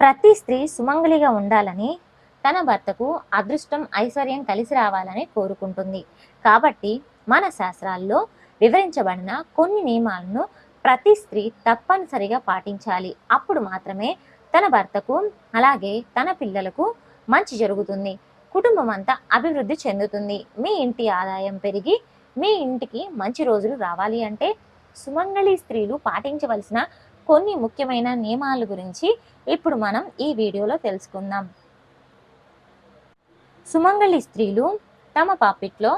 ప్రతి స్త్రీ సుమంగళిగా ఉండాలని తన భర్తకు అదృష్టం ఐశ్వర్యం కలిసి రావాలని కోరుకుంటుంది. కాబట్టి మన శాస్త్రాల్లో వివరించబడిన కొన్ని నియమాలను ప్రతి స్త్రీ తప్పనిసరిగా పాటించాలి. అప్పుడు మాత్రమే తన భర్తకు అలాగే తన పిల్లలకు మంచి జరుగుతుంది. కుటుంబం అంతా అభివృద్ధి చెందుతుంది. మీ ఇంటి ఆదాయం పెరిగి మీ ఇంటికి మంచి రోజులు రావాలి అంటే సుమంగళి స్త్రీలు పాటించవలసిన కొన్ని ముఖ్యమైన నియమాల గురించి ఇప్పుడు మనం ఈ వీడియోలో తెలుసుకుందాం. సుమంగళి స్త్రీలు తమ పాపిట్లో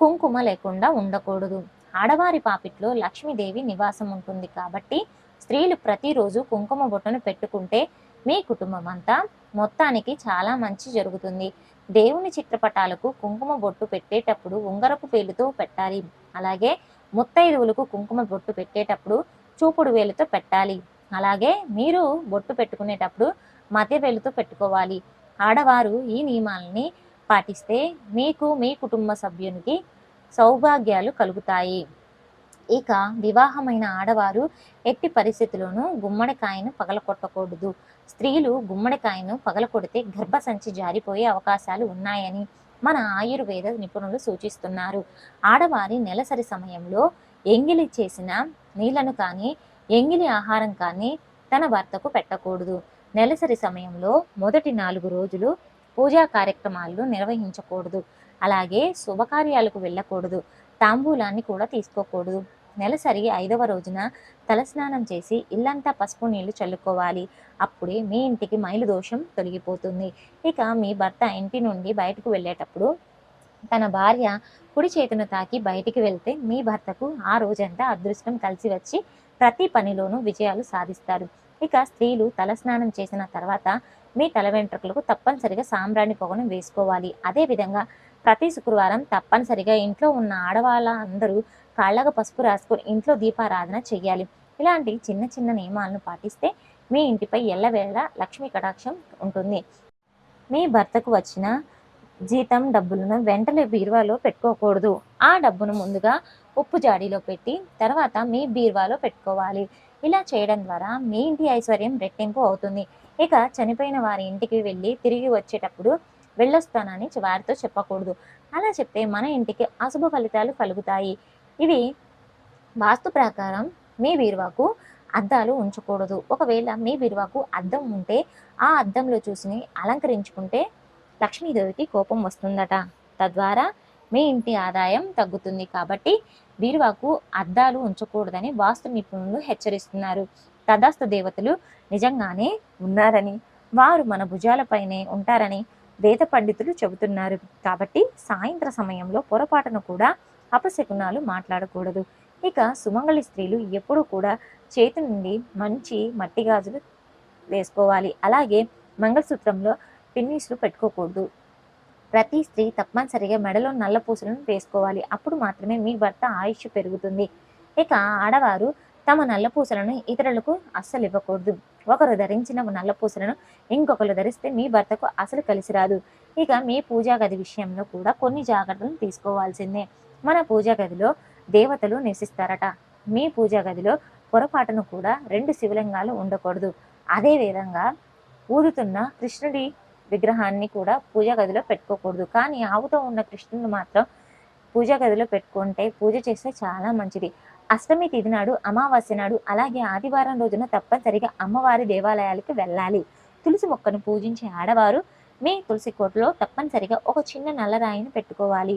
కుంకుమ లేకుండా ఉండకూడదు. ఆడవారి పాపిట్లో లక్ష్మీదేవి నివాసం ఉంటుంది కాబట్టి స్త్రీలు ప్రతిరోజు కుంకుమ బొట్టును పెట్టుకుంటే మీ కుటుంబం అంతా మొత్తానికి చాలా మంచి జరుగుతుంది. దేవుని చిత్రపటాలకు కుంకుమ బొట్టు పెట్టేటప్పుడు ఉంగరపు పేలుతో పెట్టాలి. అలాగే ముత్తైదువులకు కుంకుమ బొట్టు పెట్టేటప్పుడు చూపుడు వేలుతో పెట్టాలి. అలాగే మీరు బొట్టు పెట్టుకునేటప్పుడు మధ్య వేలుతో పెట్టుకోవాలి. ఆడవారు ఈ నియమాలని పాటిస్తే మీకు మీ కుటుంబ సభ్యునికి సౌభాగ్యాలు కలుగుతాయి. ఇక వివాహమైన ఆడవారు ఎట్టి పరిస్థితుల్లోనూ గుమ్మడికాయను పగలకొట్టకూడదు. స్త్రీలు గుమ్మడికాయను పగలకొడితే గర్భసంచి జారిపోయే అవకాశాలు ఉన్నాయని మన ఆయుర్వేద నిపుణులు సూచిస్తున్నారు. ఆడవారి నెలసరి సమయంలో ఎంగిలి చేసిన నీళ్ళను కానీ ఎంగిలి ఆహారం కానీ తన భర్తకు పెట్టకూడదు. నెలసరి సమయంలో మొదటి నాలుగు రోజులు పూజా కార్యక్రమాలు నిర్వహించకూడదు. అలాగే శుభకార్యాలకు వెళ్ళకూడదు. తాంబూలాన్ని కూడా తీసుకోకూడదు. నెలసరి ఐదవ రోజున తలస్నానం చేసి ఇల్లంతా పసుపు నీళ్ళు చల్లుకోవాలి. అప్పుడే మీ ఇంటికి మైలు దోషం తొలగిపోతుంది. ఇక మీ భర్త ఇంటి నుండి బయటకు వెళ్ళేటప్పుడు తన భార్య కుడి చేతును తాకి బయటికి వెళ్తే మీ భర్తకు ఆ రోజంతా అదృష్టం కలిసి వచ్చి ప్రతి పనిలోనూ విజయాలు సాధిస్తారు. ఇక స్త్రీలు తలస్నానం చేసిన తర్వాత మీ తల వెంట్రుకలకు తప్పనిసరిగా సాంబ్రాణి పొగను వేసుకోవాలి. అదేవిధంగా ప్రతి శుక్రవారం తప్పనిసరిగా ఇంట్లో ఉన్న ఆడవాళ్ళ అందరూ కాళ్ళకు పసుపు రాసుకొని ఇంట్లో దీపారాధన చేయాలి ఇలాంటి చిన్న చిన్న నియమాలను పాటిస్తే మీ ఇంటిపై ఎల్లవేళ లక్ష్మీ కటాక్షం ఉంటుంది. మీ భర్తకు వచ్చిన జీతం డబ్బులను వెంటనే బీరువాలో పెట్టుకోకూడదు. ఆ డబ్బును ముందుగా ఉప్పు జాడీలో పెట్టి తర్వాత మీ బీరువాలో పెట్టుకోవాలి. ఇలా చేయడం ద్వారా మీ ఇంటి ఐశ్వర్యం రెట్టింపు అవుతుంది. ఇక చనిపోయిన వారి ఇంటికి వెళ్ళి తిరిగి వచ్చేటప్పుడు వెళ్ళొస్తానని వారితో చెప్పకూడదు. అలా చెప్తే మన ఇంటికి అశుభ ఫలితాలు కలుగుతాయి. ఇవి వాస్తు ప్రకారం మీ బీరువాకు అద్దాలు ఉంచకూడదు. ఒకవేళ మీ బీరువాకు అద్దం ఉంటే ఆ అద్దంలో చూసి అలంకరించుకుంటే లక్ష్మీదేవికి కోపం వస్తుందట. తద్వారా మీ ఇంటి ఆదాయం తగ్గుతుంది కాబట్టి బీరువాకు అద్దాలు ఉంచకూడదని వాస్తు నిపుణులు హెచ్చరిస్తున్నారు. తదాస్తు దేవతలు నిజంగానే ఉన్నారని వారు మన భుజాలపైనే ఉంటారని వేద పండితులు చెబుతున్నారు. కాబట్టి సాయంత్ర సమయంలో పొరపాటును కూడా అపశకునాలు మాట్లాడకూడదు. ఇక సుమంగళి స్త్రీలు ఎప్పుడూ కూడా చేతి నుండి మంచి మట్టి గాజులు వేసుకోవాలి. అలాగే మంగళసూత్రంలో పిన్నీసులు పెట్టుకోకూడదు. ప్రతి స్త్రీ తప్పనిసరిగా మెడలో నల్ల పూసలను వేసుకోవాలి. అప్పుడు మాత్రమే మీ భర్త ఆయుష్ పెరుగుతుంది. ఇక ఆడవారు తమ నల్ల పూసలను ఇతరులకు అస్సలు ఇవ్వకూడదు. ఒకరు ధరించిన నల్ల పూసలను ఇంకొకరు ధరిస్తే మీ భర్తకు అసలు కలిసి రాదు. ఇక మీ పూజా గది విషయంలో కూడా కొన్ని జాగ్రత్తలు తీసుకోవాల్సిందే. మన పూజా గదిలో దేవతలు నివసిస్తారట. మీ పూజా గదిలో పొరపాటును కూడా రెండు శివలింగాలు ఉండకూడదు. అదేవిధంగా ఊదుతున్న కృష్ణుడి విగ్రహాన్ని కూడా పూజా గదిలో పెట్టుకోకూడదు. కానీ ఆవుతో ఉన్న కృష్ణుని మాత్రం పూజా గదిలో పెట్టుకుంటే పూజ చేస్తే చాలా మంచిది. అష్టమి తిథి నాడు అమావాస్య నాడు అలాగే ఆదివారం రోజున తప్పనిసరిగా అమ్మవారి దేవాలయాలకు వెళ్ళాలి. తులసి మొక్కను పూజించే ఆడవారు మీ తులసి కోటలో తప్పనిసరిగా ఒక చిన్న నల్లరాయిని పెట్టుకోవాలి.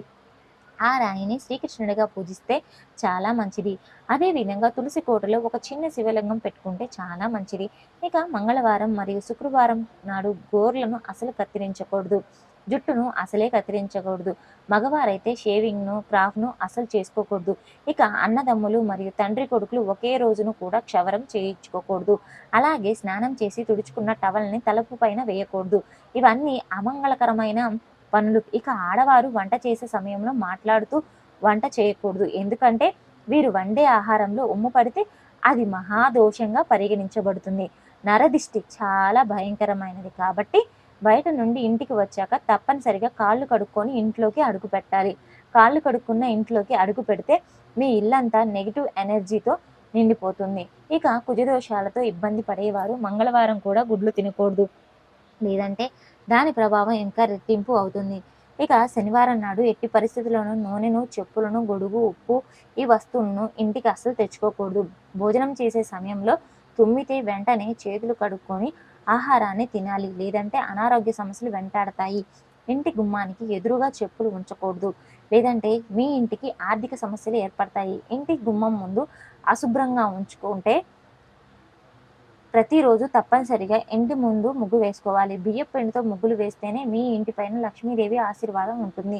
ఆ రాయిని శ్రీకృష్ణుడిగా పూజిస్తే చాలా మంచిది. అదేవిధంగా తులసి కోటలో ఒక చిన్న శివలింగం పెట్టుకుంటే చాలా మంచిది. ఇక మంగళవారం మరియు శుక్రవారం నాడు గోర్లను అసలు కత్తిరించకూడదు. జుట్టును అసలే కత్తిరించకూడదు. మగవారైతే షేవింగ్ను క్రాఫ్ను అసలు చేసుకోకూడదు. ఇక అన్నదమ్ములు మరియు తండ్రి కొడుకులు ఒకే రోజును కూడా క్షవరం చేయించుకోకూడదు. అలాగే స్నానం చేసి తుడుచుకున్న టవల్ని తలుపు పైన వేయకూడదు. ఇవన్నీ అమంగళకరమైన పనులు. ఇక ఆడవారు వంట చేసే సమయంలో మాట్లాడుతూ వంట చేయకూడదు. ఎందుకంటే వీరు వండే ఆహారంలో ఉమ్ము పడితే అది మహాదోషంగా పరిగణించబడుతుంది. నరదిష్టి చాలా భయంకరమైనది. కాబట్టి బయట నుండి ఇంటికి వచ్చాక తప్పనిసరిగా కాళ్ళు కడుక్కొని ఇంట్లోకి అడుగు పెట్టాలి. కాళ్ళు కడుక్కున్న ఇంట్లోకి అడుగు పెడితే మీ ఇల్లంతా నెగిటివ్ ఎనర్జీతో నిండిపోతుంది. ఇక కుజదోషాలతో ఇబ్బంది పడేవారు. మంగళవారం కూడా గుడ్లు తినకూడదు. లేదంటే దాని ప్రభావం ఇంకా రెట్టింపు అవుతుంది. ఇక శనివారం నాడు ఎట్టి పరిస్థితుల్లోనూ నూనెను చెప్పులను గొడుగు ఉప్పు ఈ వస్తువులను ఇంటికి అస్సలు తెచ్చుకోకూడదు. భోజనం చేసే సమయంలో తుమ్మితే వెంటనే చేతులు కడుక్కొని ఆహారాన్ని తినాలి. లేదంటే అనారోగ్య సమస్యలు వెంటాడతాయి. ఇంటి గుమ్మానికి ఎదురుగా చెప్పులు ఉంచకూడదు. లేదంటే మీ ఇంటికి ఆర్థిక సమస్యలు ఏర్పడతాయి. ఇంటి గుమ్మం ముందు అశుభ్రంగా ఉంచుకుంటే ప్రతిరోజు తప్పనిసరిగా ఇంటి ముందు ముగ్గు వేసుకోవాలి. బియ్యం పిండితో ముగ్గులు వేస్తేనే మీ ఇంటిపైన లక్ష్మీదేవి ఆశీర్వాదం ఉంటుంది.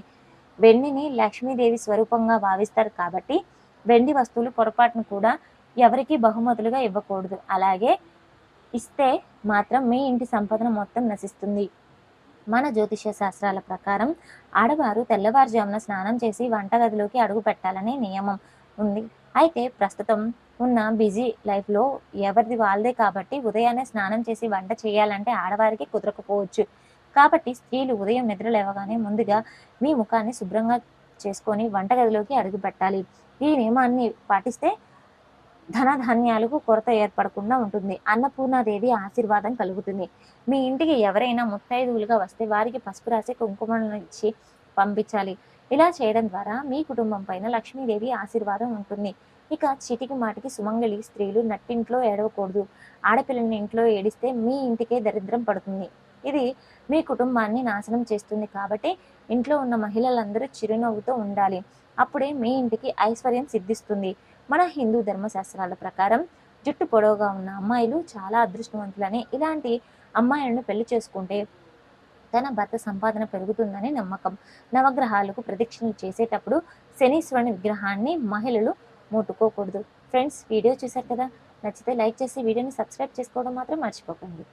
వెండిని లక్ష్మీదేవి స్వరూపంగా భావిస్తారు కాబట్టి వెండి వస్తువులు పొరపాటును కూడా ఎవరికి బహుమతులుగా ఇవ్వకూడదు. అలాగే ఇస్తే మాత్రం మీ ఇంటి సంపదన మొత్తం నశిస్తుంది. మన జ్యోతిష శాస్త్రాల ప్రకారం ఆడవారు తెల్లవారుజామున స్నానం చేసి వంటగదిలోకి అడుగు పెట్టాలనే నియమం ఉంది. అయితే ప్రస్తుతం ఉన్న బిజీ లైఫ్లో ఎవరిది వాళ్ళదే కాబట్టి ఉదయాన్నే స్నానం చేసి వంట చేయాలంటే ఆడవారికి కుదరకపోవచ్చు. కాబట్టి స్త్రీలు ఉదయం నిద్ర లేవగానే ముందుగా మీ ముఖాన్ని శుభ్రంగా చేసుకొని వంటగదిలోకి అడుగు పెట్టాలి. ఈ నియమాన్ని పాటిస్తే ధనధాన్యాలకు కొరత ఏర్పడకుండా ఉంటుంది. అన్నపూర్ణాదేవి ఆశీర్వాదం కలుగుతుంది. మీ ఇంటికి ఎవరైనా ముత్తైదువులుగా వస్తే వారికి పసుపు రాసి కుంకుమలను ఇచ్చి పంపించాలి. ఇలా చేయడం ద్వారా మీ కుటుంబం పైన లక్ష్మీదేవి ఆశీర్వాదం ఉంటుంది. ఇక చిటికి మాటికి సుమంగళి స్త్రీలు నట్టింట్లో ఏడవకూడదు. ఆడపిల్లని ఇంట్లో ఏడిస్తే మీ ఇంటికే దరిద్రం పడుతుంది. ఇది మీ కుటుంబాన్ని నాశనం చేస్తుంది కాబట్టి ఇంట్లో ఉన్న మహిళలందరూ చిరునవ్వుతో ఉండాలి. అప్పుడే మీ ఇంటికి ఐశ్వర్యం సిద్ధిస్తుంది. మన హిందూ ధర్మశాస్త్రాల ప్రకారం జుట్టు పొడవుగా ఉన్న అమ్మాయిలు చాలా అదృష్టవంతులని ఇలాంటి అమ్మాయిలను పెళ్ళి చేసుకుంటే తన భర్త సంపాదన పెరుగుతుందని నమ్మకం. నవగ్రహాలకు ప్రదక్షిణలు చేసేటప్పుడు శనీశ్వరుని విగ్రహాన్ని మహిళలు ముట్టుకోకూడదు. ఫ్రెండ్స్ వీడియో చూశారు కదా? నచ్చితే లైక్ చేసి వీడియోని సబ్స్క్రైబ్ చేసుకోవడం మాత్రం మర్చిపోకండి.